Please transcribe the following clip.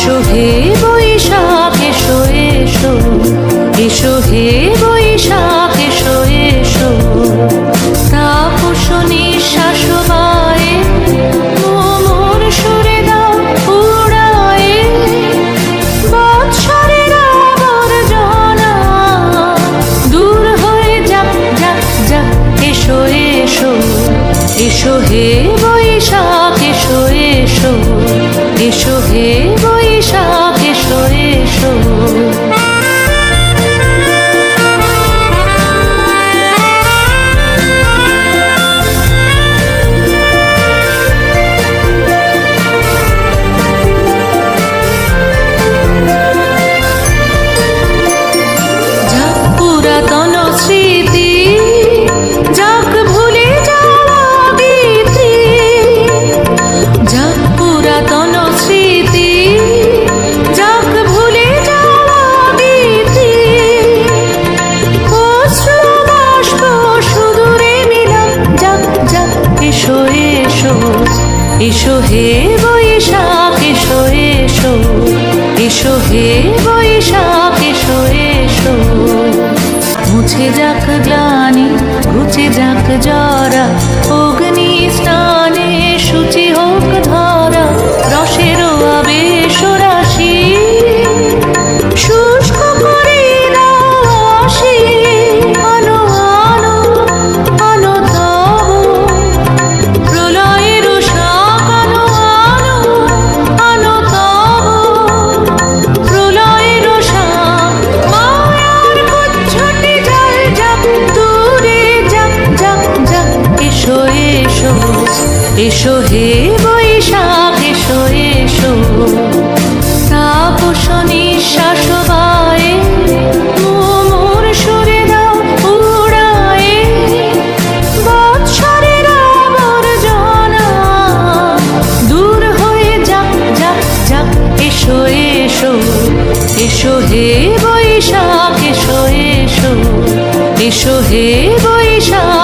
এসো। হে বৈশাখ এসো। এসো এসো হে বৈশাখ এসো এসো তাপস নিঃশ্বাস দূর হয়ে যাক যাক যাক, এসো হে বৈশাখ এসো এসো। এসো হে বৈ show এসো এসো এসো হে বৈশাখ, এসো এসো এসো হে বৈশাখ, এসো এসো। মুছে যাক গ্লানি ঘুচে যাক জরা অগ্নি স্নানে সূচি এসো হে বৈশাখ, এসো এসো। দূর হয়ে যাক যাক যাক এসো হে বৈশাখ, এসো এসো। এসো হে বৈশাখ।